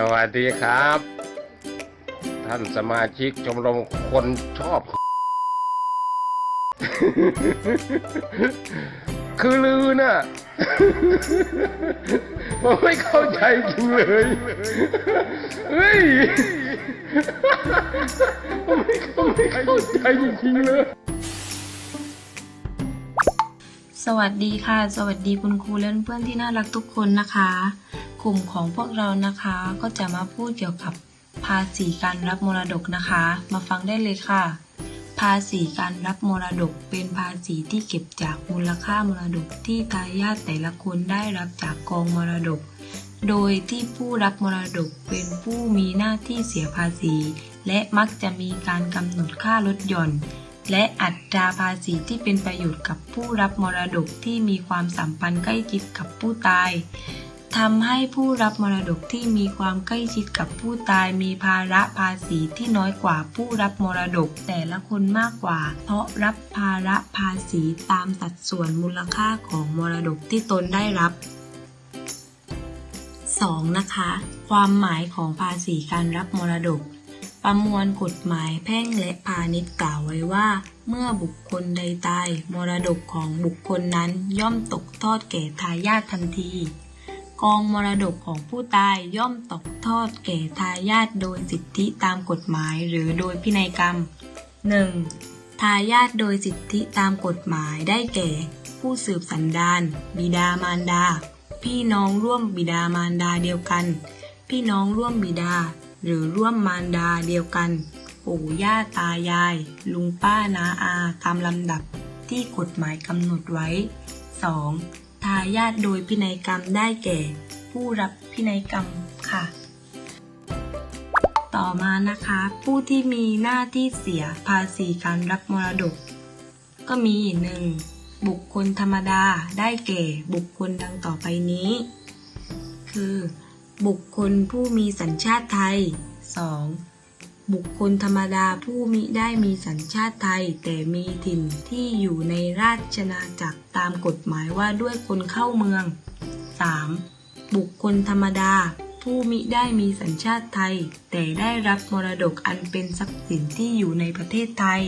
สวัสดีครับ ท่านสมาชิกชมรมคนชอบ คือลือน่ะ ผมไม่เข้าใจจริงเลย เฮ้ยผมไม่เข้าใจจริงเลย สวัสดีค่ะ สวัสดีคุณครูและเพื่อนที่น่ารักทุกคนนะคะ กลุ่มของพวกเรานะคะก็จะมาพูดเกี่ยวกับภาษีการรับมรดกนะคะ มาฟังได้เลยค่ะ ภาษีการรับมรดกเป็นภาษีที่เก็บจากมูลค่ามรดกที่ทายาทแต่ละคนได้รับจากกองมรดก โดยที่ผู้รับมรดกเป็นผู้มีหน้าที่เสียภาษี และมักจะมีการกำหนดค่าลดหย่อน และอัตราภาษีที่เป็นประโยชน์กับผู้รับมรดกที่มีความสัมพันธ์ใกล้ชิดกับผู้ตาย ทำให้ผู้รับมรดกที่มีความใกล้ชิดกับผู้ตายมีภาระภาษีที่น้อยกว่าผู้รับมรดกแต่ละคนมากกว่า เพราะรับภาระภาษีตามสัดส่วนมูลค่าของมรดกที่ตนได้รับ 2. นะคะ ความหมายของภาษีการรับมรดก ประมวลกฎหมายแพ่งและพาณิชย์กล่าวไว้ว่า เมื่อบุคคลใดตาย มรดกของบุคคลนั้นย่อมตกทอดแก่ทายาททันที กองมรดกของผู้ตายย่อมตกทอดแก่ทายาทโดยสิทธิตามกฎหมายหรือโดยพินัยกรรม 1. ทายาทโดยสิทธิตามกฎหมายได้แก่ ผู้สืบสันดาน บิดามารดา พี่น้องร่วมบิดามารดาเดียวกัน พี่น้องร่วมบิดา หรือร่วมมารดาเดียวกัน ปู่ย่าตายาย ลุงป้านาอาตามลำดับที่กฎหมายกำหนดไว้ 2. ทายาทโดยพินัยกรรมได้แก่ ผู้รับพินัยกรรมค่ะ ต่อมานะคะ ผู้ที่มีหน้าที่เสียภาษีการรับมรดก ก็มี 1. บุคคลธรรมดาได้แก่บุคคลดังต่อไปนี้ คือ บุคคลผู้มีสัญชาติไทย 2. บุคคลธรรมดาผู้มิได้มีสัญชาติไทย แต่มีถิ่นที่อยู่ในราชนาจักรตามกฎหมายว่าด้วยคนเข้าเมือง 3. บุคคลธรรมดา ผู้มิได้มีสัญชาติไทย แต่ได้รับมรดกอันเป็นทรัพย์สินที่อยู่ในประเทศไทย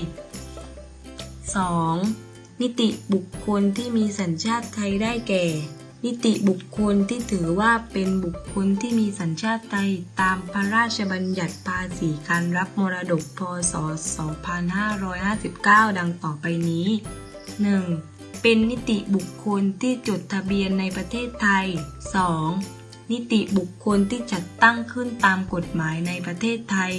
2. นิติบุคคลที่มีสัญชาติไทยได้แก่ นิติบุคคลที่ถือว่าเป็นบุคคลที่มีสัญชาติไทยตามพระราชบัญญัติภาษีการรับมรดกพศ 2559 ดังต่อไปนี้ 1. เป็นนิติบุคคลที่จดทะเบียนในประเทศไทย 2. นิติบุคคลที่จัดตั้งขึ้นตามกฎหมายในประเทศไทย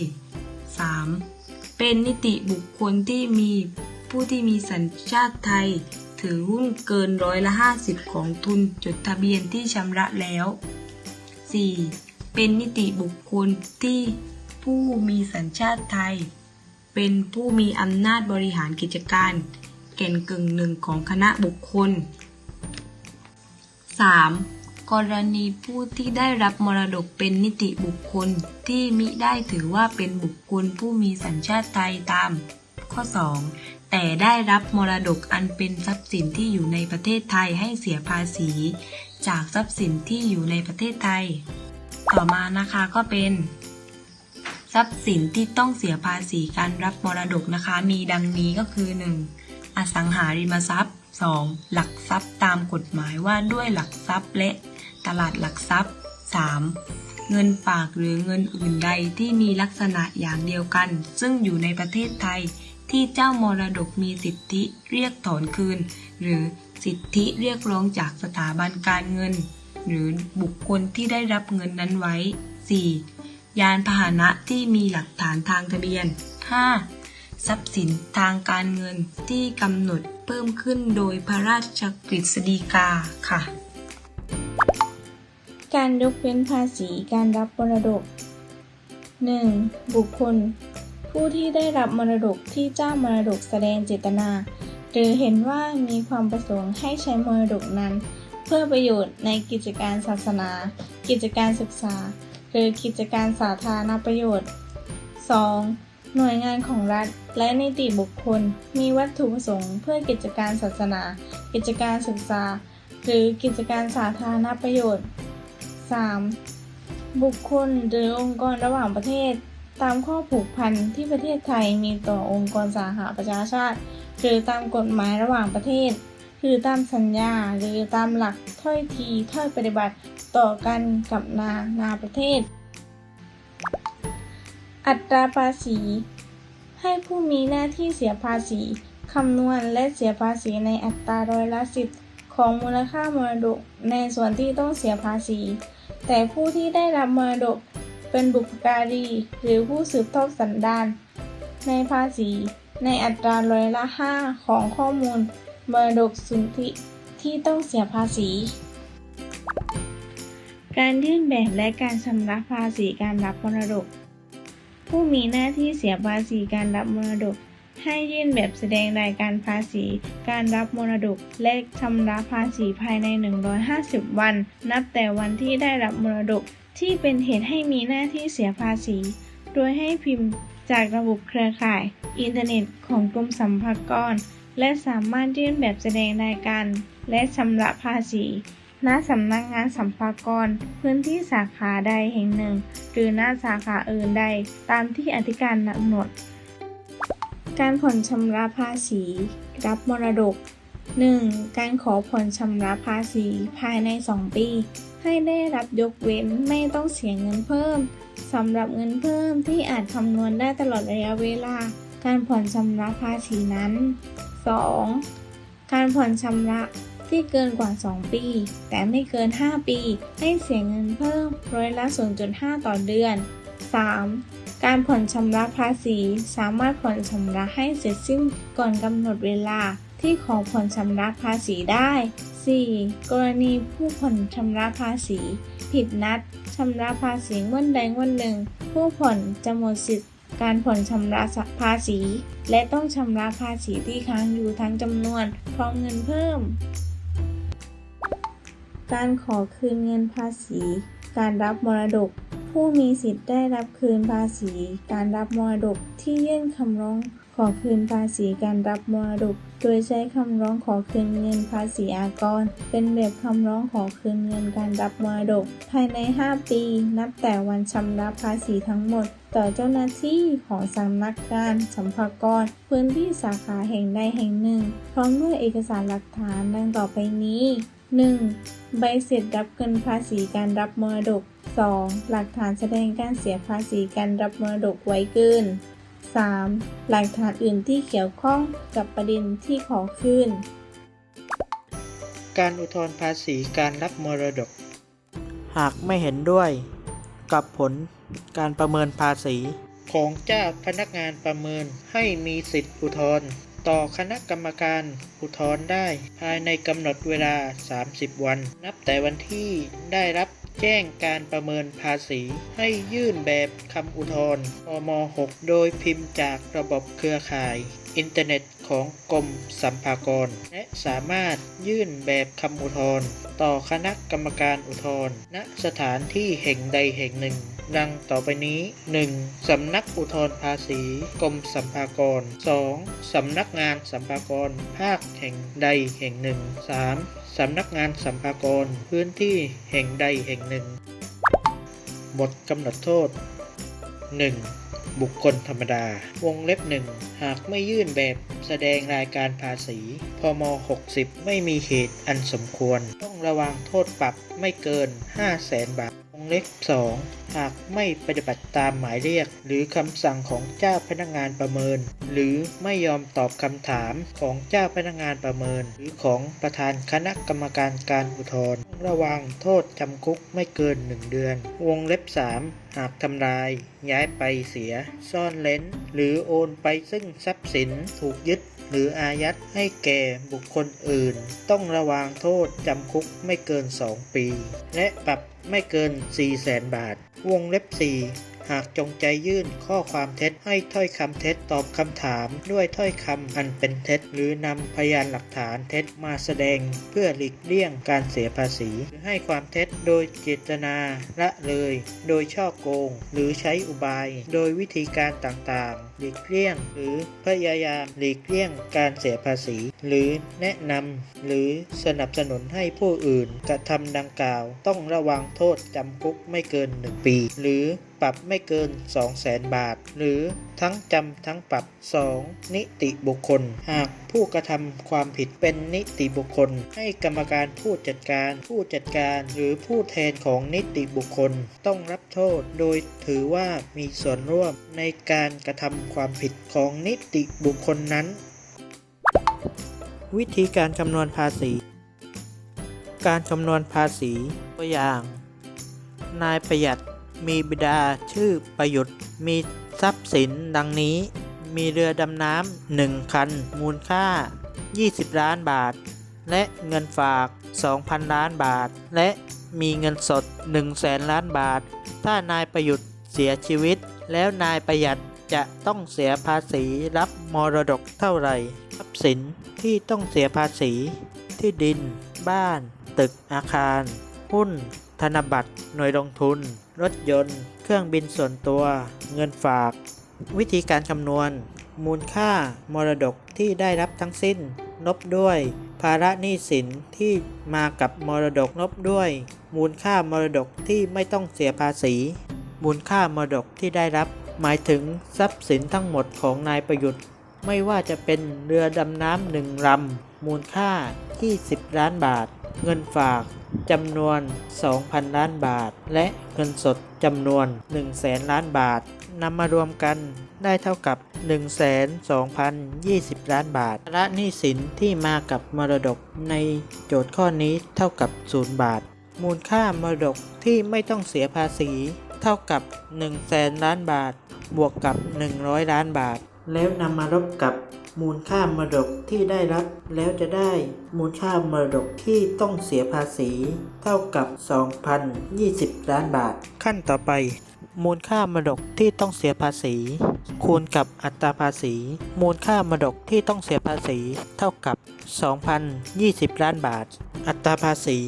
3. เป็นนิติบุคคลที่มีผู้ที่มีสัญชาติไทย ถือหุ้นเกินร้อยละ 50 ของทุนจดทะเบียนที่ชำระแล้ว 4. เป็นนิติบุคคลที่ผู้มีสัญชาติไทย เป็นผู้มีอำนาจบริหารกิจการ แก่นกึ่งหนึ่งของคณะบุคคล 3. กรณีผู้ที่ได้รับมรดกเป็นนิติบุคคลที่มิได้ถือว่าเป็นบุคคลผู้มีสัญชาติไทยตาม ข้อ 2 แต่ได้รับมรดกอันเป็นทรัพย์สินที่อยู่ในประเทศไทยให้เสียภาษี จากทรัพย์สินที่อยู่ในประเทศไทย ต่อมานะคะก็เป็น ทรัพย์สินที่ต้องเสียภาษีการรับมรดกนะคะ มีดังนี้ก็คือ 1. อสังหาริมทรัพย์ 2. หลักทรัพย์ตามกฎหมายว่าด้วยหลักทรัพย์และตลาดหลักทรัพย์ 3. เงินฝากหรือเงินอื่นใดที่มีลักษณะอย่างเดียวกัน ซึ่งอยู่ในประเทศไทย ที่เจ้ามรดกมีสิทธิเรียกถอนคืน หรือสิทธิเรียกร้องจากสถาบันการเงิน หรือบุคคลที่ได้รับเงินนั้นไว้ 4. ยานพาหนะที่มีหลักฐานทางทะเบียน 5. ทรัพย์สินทางการเงินที่กำหนดเพิ่มขึ้นโดยพระราชกฤษฎีกาค่ะ การยกเว้นภาษีการรับมรดก 1. บุคคล ผู้ที่ได้รับมรดกที่เจ้ามรดกแสดงเจตนา หรือเห็นว่ามีความประสงค์ให้ใช้มรดกนั้น เพื่อประโยชน์ในกิจการศาสนา กิจการศึกษา หรือกิจการสาธารณประโยชน์ 2. หน่วยงานของรัฐและนิติบุคคล มีวัตถุประสงค์เพื่อกิจการศาสนา กิจการศึกษา หรือกิจการสาธารณประโยชน์ 3. บุคคลหรือองค์กรระหว่างประเทศ ตามข้อผูกพันที่ประเทศไทยมีต่อองค์กรสหประชาชาติ หรือตามกฎหมายระหว่างประเทศ หรือตามสัญญา หรือตามหลักถ้อยทีถ้อยปฏิบัติต่อกันกับนานาประเทศ อัตราภาษี ให้ผู้มีหน้าที่เสียภาษีคำนวณและเสียภาษีในอัตราร้อยละสิบของมูลค่ามรดกในส่วนที่ต้องเสียภาษี แต่ผู้ที่ได้รับมรดก เป็นบุพการี หรือผู้สืบทอดสันดาน ในภาษี ในอัตราร้อยละห้าของข้อมูลมรดกสุทธิที่ต้องเสียภาษี การยื่นแบบและการชำระภาษีการรับมรดก ผู้มีหน้าที่เสียภาษีการรับมรดก ให้ยื่นแบบแสดงรายการภาษี การรับมรดก และชำระภาษีภายใน 150 วัน นับแต่วันที่ได้รับมรดก ที่เป็นเหตุให้มีหน้าที่เสียภาษี โดยให้พิมพ์จากระบบเครือข่าย อินเทอร์เน็ตของกรมสรรพากร และสามารถยื่นแบบแสดงรายการ และชำระภาษี ณ สำนักงานสัมภากร พื้นที่สาขาใดแห่งหนึ่ง หรือหน้าสาขาอื่นใด ตามที่อธิการกำหนด การผ่อนชำระภาษี รับมรดก 1. การขอผ่อนชำระภาษีภายใน 2 ปี ให้ได้รับยกเว้นไม่ต้องเสียเงินเพิ่มสำหรับเงินเพิ่มที่อาจคำนวณได้ตลอดระยะเวลา การผ่อนชำระภาษีนั้น 2. การผ่อนชำระที่เกินกว่า 2 ปี แต่ไม่เกิน 5 ปี ให้เสียเงินเพิ่มร้อยละ 0.5 ต่อเดือน 3. การผ่อนชำระภาษีสามารถผ่อนชำระให้เสร็จสิ้นก่อนกำหนดเวลาที่ขอผ่อนชำระภาษีได้ 4. กรณีผู้ผ่อนชำระภาษี ผิดนัดชำระภาษีวันใดวันหนึ่ง ผู้ผ่อนจะหมดสิทธิ์การผ่อนชำระภาษี และต้องชำระภาษีที่ค้างอยู่ทั้งจำนวน พร้อมเงินเพิ่ม การขอคืนเงินภาษี การรับมรดก ผู้มีสิทธิ์ได้รับคืนภาษี การรับมรดกที่ยื่นคำร้อง ขอคืนภาษีการรับมรดก โดยใช้คำร้องขอคืนเงินภาษีอากร เป็นแบบคำร้องขอคืนเงินการรับมรดก ภายใน 5 ปี นับแต่วันชำระภาษีทั้งหมด ต่อเจ้าหน้าที่ของสำนักงานสัมภากรพื้นที่สาขาแห่งใดแห่งหนึ่ง พร้อมด้วยเอกสารหลักฐานดังต่อไปนี้ 1. ใบเสร็จรับเงินภาษีการรับมรดก 2. หลักฐานแสดงการเสียภาษีการรับมรดกไว้เกิน 3. หลักฐานอื่นที่เกี่ยวข้องกับประเด็นที่ขอคืน การอุทธรณ์ภาษีการรับมรดก หากไม่เห็นด้วย กับผลการประเมินภาษี ของเจ้าพนักงานประเมินให้มีสิทธิอุทธรณ์ต่อคณะกรรมการอุทธรณ์ได้ ภายในกำหนดเวลา 30 วัน นับแต่วันที่ได้รับ แจ้งการประเมินภาษี ให้ยื่นแบบคำอุทธรณ์อม 6 โดยพิมพ์จากระบบเครือข่าย อินเทอร์เน็ตของกรมสัมภากร และสามารถยื่นแบบคำอุทธรณ์ต่อคณะกรรมการอุทธรณ์ณสถานที่แห่งใดแห่งหนึ่งดังต่อไปนี้ 1. สำนักอุทธรณ์ภาษี กรมสัมภากร 2. สำนักงานสัมภากร ภาคแห่งใดแห่งหนึ่ง 3. สำนักงานสัมภากรพื้นที่แห่งใดแห่งหนึ่ง บทกำหนดโทษ 1. บุคคลธรรมดา วงเล็บหนึ่งหากไม่ยื่นแบบแสดงรายการภาษี พม 60 ไม่มีเหตุอันสมควร ต้องระวังโทษปรับไม่เกิน 5 0 0แสนบาท เล็บ2หากไม่ปฏิบัติตามหมายเรียก หรือคำสั่งของเจ้าพนักงานประเมิน หรือไม่ยอมตอบคำถามของเจ้าพนักงานประเมิน หรือของประธานคณะกรรมการการอุทธรณ์ระวังโทษจำคุกไม่เกิน 1 เดือน วงเล็บ 3 หากทำลาย ย้ายไปเสีย ซ่อนเล้น หรือโอนไปซึ่งทรัพย์สินถูกยึด หรืออายัดให้แก่บุคคลอื่น ต้องระวางโทษจำคุกไม่เกิน 2 ปี และปรับไม่เกิน 4 0 0แสนบาท วงเล็บ 4หากจงใจยื่นข้อความเท็จให้ถ้อยคำเท็จตอบคำถามด้วยถ้อยคำอันเป็นเท็จ หรือนำพยานหลักฐานเท็จมาแสดง เพื่อหลีกเลี่ยงการเสียภาษี หรือให้ความเท็จโดยเจตนาละเลย โดยช่อโกง หรือใช้อุบาย โดยวิธีการต่างๆ หลีกเลี่ยง หรือพยายามหลีกเลี่ยงการเสียภาษี หรือแนะนำหรือสนับสนุนให้ผู้อื่นกระทำดังกล่าว ต้องระวังโทษจำคุกไม่เกิน 1 ปี หรือปรับไม่เกิน 2 0 0แสนบาท หรือ ทั้งจำทั้งปรับ 2. นิติบุคคล หากผู้กระทำความผิดเป็นนิติบุคคล ให้กรรมการผู้จัดการ ผู้จัดการหรือผู้แทนของนิติบุคคล ต้องรับโทษ โดยถือว่ามีส่วนร่วมในการกระทำความผิดของนิติบุคคลนั้น วิธีการคำนวณภาษี การคำนวณภาษีตัวอย่าง นายประหยัด มีบิดาชื่อประยุทธ์มีทรัพย์สินดังนี้ มีเรือดำน้ำหนึ่งคัน มูลค่า 20 ล้านบาท และเงินฝาก 2,000 ล้านบาท และมีเงินสด1แสนล้านบาท ถ้านายประยุทธ์เสียชีวิต แล้วนายประหยัดจะต้องเสียภาษีรับมรดกเท่าไหร่ทรัพย์สินที่ต้องเสียภาษี ที่ดิน บ้าน ตึกอาคาร หุ้น ธนบัตร หน่วยลงทุน รถยนต์ เครื่องบินส่วนตัว เงินฝาก วิธีการคำนวณ มูลค่ามรดกที่ได้รับทั้งสิ้น ลบด้วย ภาระหนี้สินที่มากับมรดกลบด้วย มูลค่ามรดกที่ไม่ต้องเสียภาษี มูลค่ามรดกที่ได้รับ หมายถึงทรัพย์สินทั้งหมดของนายประยุทธ์ ไม่ว่าจะเป็นเรือดำน้ำหนึ่งลำมูลค่า 20 ล้านบาท เงินฝาก จำนวน 2,000 ล้านบาท และเงินสดจำนวน 1 แสนล้านบาทนำมารวมกันได้เท่ากับ 1 2 0 20 ล้านบาทภาระหนี้สินที่มากับมรดกในโจทย์ข้อนี้เท่ากับ 0 บาท มูลค่ามรดกที่ไม่ต้องเสียภาษี เท่ากับ1แสนล้านบาท บวกกับ 100 ล้านบาท แล้วนำมาลบกับ มูลค่ามรดกที่ได้รับแล้วจะได้มูลค่ามรดกที่ต้องเสียภาษี เท่ากับ 2,020 ล้านบาท ขั้นต่อไป มูลค่ามรดกที่ต้องเสียภาษี คูณกับอัตราภาษี มูลค่ามรดกที่ต้องเสียภาษี เท่ากับ 2,020 ล้านบาท อัตราภาษี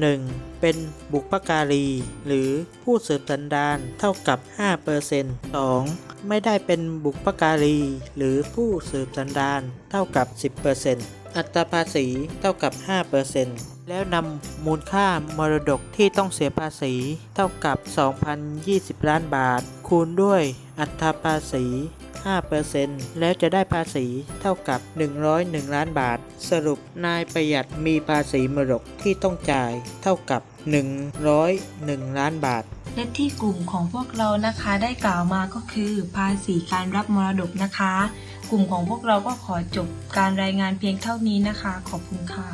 1. เป็นบุปการี หรือผู้สืบสันดานเท่ากับ 5% 2. ไม่ได้เป็นบุปการี หรือผู้สืบสันดานเท่ากับ 10%อัตราภาษีเท่ากับ 5%แล้วนำมูลค่ามรดกที่ต้องเสียภาษีเท่ากับ 2,020 ล้านบาท คูณด้วยอัตราภาษี 5%แล้วจะได้ภาษีเท่ากับ 101 ล้านบาท สรุปนายประหยัดมีภาษีมรดกที่ต้องจ่ายเท่ากับ 101 ล้านบาทและที่กลุ่มของพวกเรานะคะได้กล่าวมาก็คือภาษีการรับมรดกนะคะ กลุ่มของพวกเราก็ขอจบการรายงานเพียงเท่านี้นะคะ ขอบคุณค่ะ